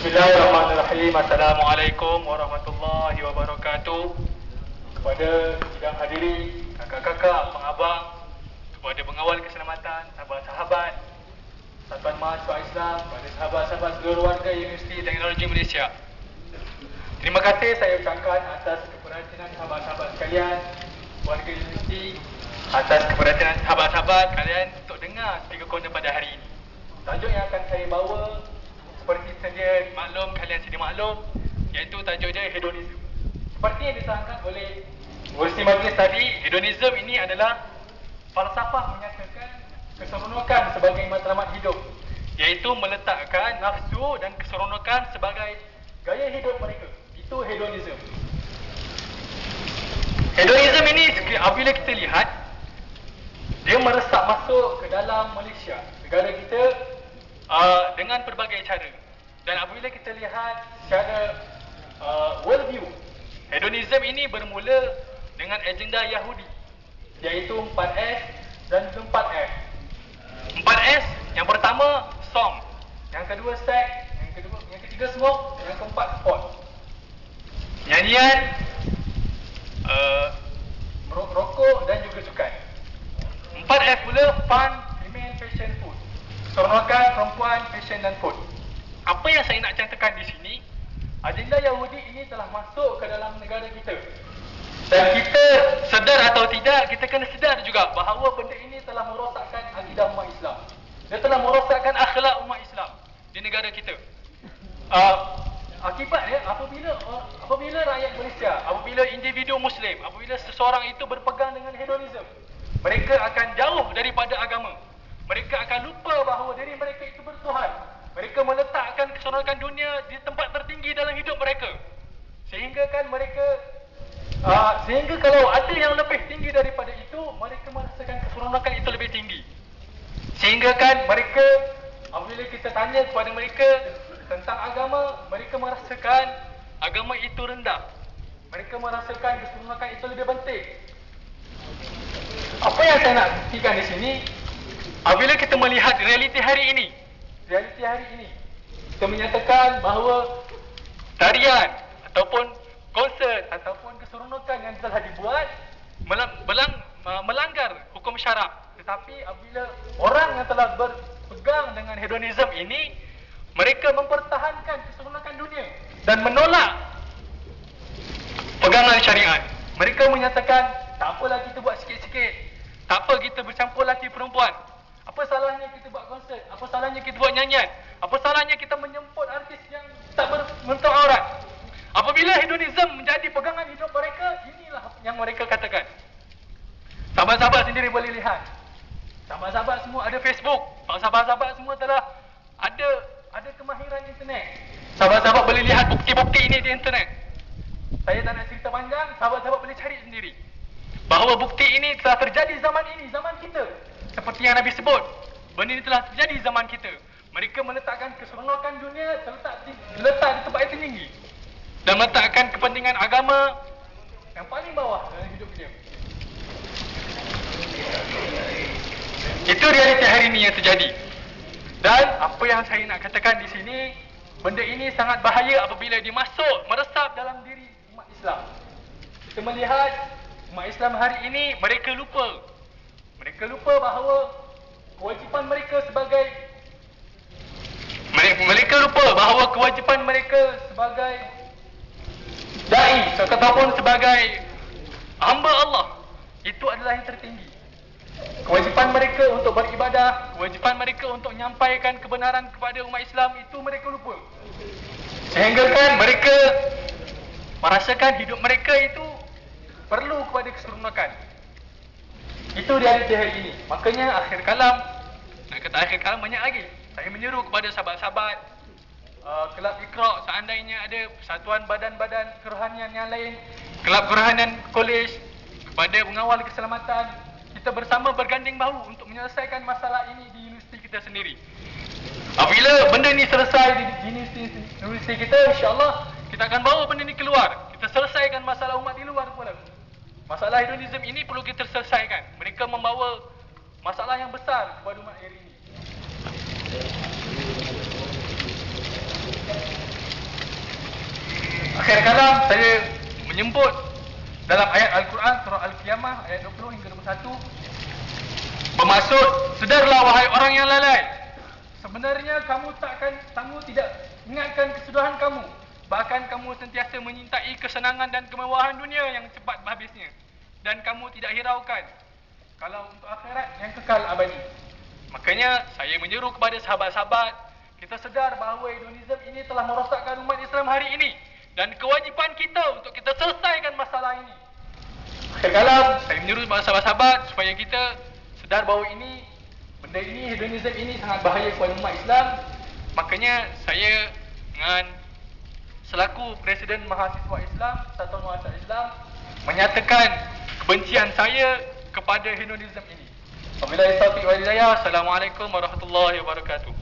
Bismillahirrahmanirrahim. Assalamualaikum warahmatullahi wabarakatuh. Kepada sidang hadirin, kakak-kakak, pengabang, kepada pengawal keselamatan, sahabat-sahabat, satuan mahasiswa Islam, kepada sahabat-sahabat seluruh warga Universiti Teknologi Malaysia. Terima kasih saya ucapkan atas keperhatian sahabat-sahabat sekalian, warga universiti, atas keperhatian sahabat-sahabat kalian untuk dengar speaker corner pada hari ini. Tajuk yang akan saya bawa seperti sedia maklum kalian sedia maklum iaitu tajuk dia hedonism. Seperti yang diterangkan oleh Universiti Majlis tadi, hedonism ini adalah falsafah menyatakan keseronokan sebagai matlamat hidup iaitu meletakkan nafsu dan keseronokan sebagai gaya hidup mereka. Itu hedonism. Hedonism ini apabila kita lihat dia meresap masuk ke dalam Malaysia, negara kita uh, dengan pelbagai cara. Dan apabila kita lihat secara uh, world view, hedonism ini bermula dengan agenda Yahudi iaitu 4S dan juga 4F. 4S yang pertama song, yang kedua sex, yang kedua yang ketiga smoke, yang keempat sport. Nyanyian uh, rokok dan juga sukan. 4F pula fun. Keseronokan perempuan, fashion dan food. Apa yang saya nak cantakan di sini, agenda Yahudi ini telah masuk ke dalam negara kita. Dan kita sedar atau tidak, kita kena sedar juga bahawa benda ini telah merosakkan akidah umat Islam. Dia telah merosakkan akhlak umat Islam di negara kita. Uh, akibatnya apabila uh, apabila rakyat Malaysia, apabila individu Muslim, apabila seseorang itu berpegang dengan hedonisme, mereka akan jauh daripada agama. Mereka akan lupa bahawa diri mereka itu bertuhan. Mereka meletakkan keseronokan dunia di tempat tertinggi dalam hidup mereka. Sehingga kan mereka uh, sehingga kalau ada yang lebih tinggi daripada itu, mereka merasakan keseronokan itu lebih tinggi. Sehingga kan mereka apabila kita tanya kepada mereka tentang agama, mereka merasakan agama itu rendah. Mereka merasakan keseronokan itu lebih penting. Apa yang saya nak buktikan di sini, apabila kita melihat realiti hari ini, realiti hari ini, kita menyatakan bahawa tarian ataupun konsert ataupun keseronokan yang telah dibuat melang, melanggar hukum syarak. Tetapi apabila orang yang telah berpegang dengan hedonism ini, mereka mempertahankan keseronokan dunia dan menolak pegangan syariat. Mereka menyatakan, tak apalah kita buat sikit-sikit. Tak apa kita bercampur lelaki perempuan. Apa salahnya kita buat konsert? Apa salahnya kita buat nyanyian? Apa salahnya kita menyemput artis yang tak berbentuk aurat? Apabila hedonism menjadi pegangan hidup mereka, inilah yang mereka katakan. Sahabat-sahabat sendiri boleh lihat. Sahabat-sahabat semua ada Facebook. Sahabat-sahabat semua telah ada ada kemahiran internet. Sahabat-sahabat boleh lihat bukti-bukti ini di internet. Saya tak nak cerita panjang, sahabat-sahabat boleh cari sendiri bahawa bukti ini telah terjadi zaman ini, zaman kita. Seperti yang Nabi sebut, benda ini telah terjadi zaman kita. Mereka meletakkan keseronokan dunia terletak di, letak di tempat yang tinggi. Dan meletakkan kepentingan agama yang paling bawah dalam hidup dia. Itu realiti hari ini yang terjadi. Dan apa yang saya nak katakan di sini, benda ini sangat bahaya apabila dimasuk, meresap dalam diri umat Islam. Kita melihat umat Islam hari ini mereka lupa mereka lupa bahawa kewajipan mereka sebagai mereka, mereka lupa bahawa kewajipan mereka sebagai dai ataupun sebagai hamba Allah. Itu adalah yang tertinggi. Kewajipan mereka untuk beribadah kewajipan mereka untuk menyampaikan kebenaran kepada umat Islam itu mereka lupa. Sehingga kan mereka merasakan hidup mereka itu perlu kepada keseronokan. Itu realiti hari ini. Makanya akhir kalam, nak kata akhir kalam banyak lagi. Saya menyeru kepada sahabat-sahabat uh, kelab ikra seandainya ada persatuan badan-badan kerohanian yang lain, kelab kerohanian kolej, kepada pengawal keselamatan, kita bersama berganding bahu untuk menyelesaikan masalah ini di universiti kita sendiri. Apabila benda ini selesai di universiti kita, insyaAllah kita akan bawa benda ini keluar. Kita selesaikan masalah umat di luar pula. Masalah hedonism ini perlu kita selesaikan. Mereka membawa masalah yang besar kepada umat hari ini. akhir kalam saya menyebut dalam ayat Al-Quran surah Al-Qiyamah ayat 20 hingga 21 bermaksud sedarlah wahai orang yang lalai sebenarnya kamu takkan kamu tidak ingatkan kesudahan kamu bahkan kamu sentiasa menyintai kesenangan dan kemewahan dunia yang cepat habisnya dan kamu tidak hiraukan kalau untuk akhirat yang kekal abadi makanya saya menyeru kepada sahabat-sahabat kita sedar bahawa hedonism ini telah merosakkan umat Islam hari ini dan kewajipan kita untuk kita selesaikan masalah ini. Akhir kalam, saya menyeru kepada sahabat-sahabat supaya kita sedar bahawa ini, benda ini, hedonism ini sangat bahaya kepada umat Islam. Makanya saya dengan selaku Presiden Mahasiswa Islam, Satuan Mahasiswa Islam, menyatakan kebencian saya kepada hedonism ini. Wabillahi taufiq wal hidayah. Assalamualaikum warahmatullahi wabarakatuh.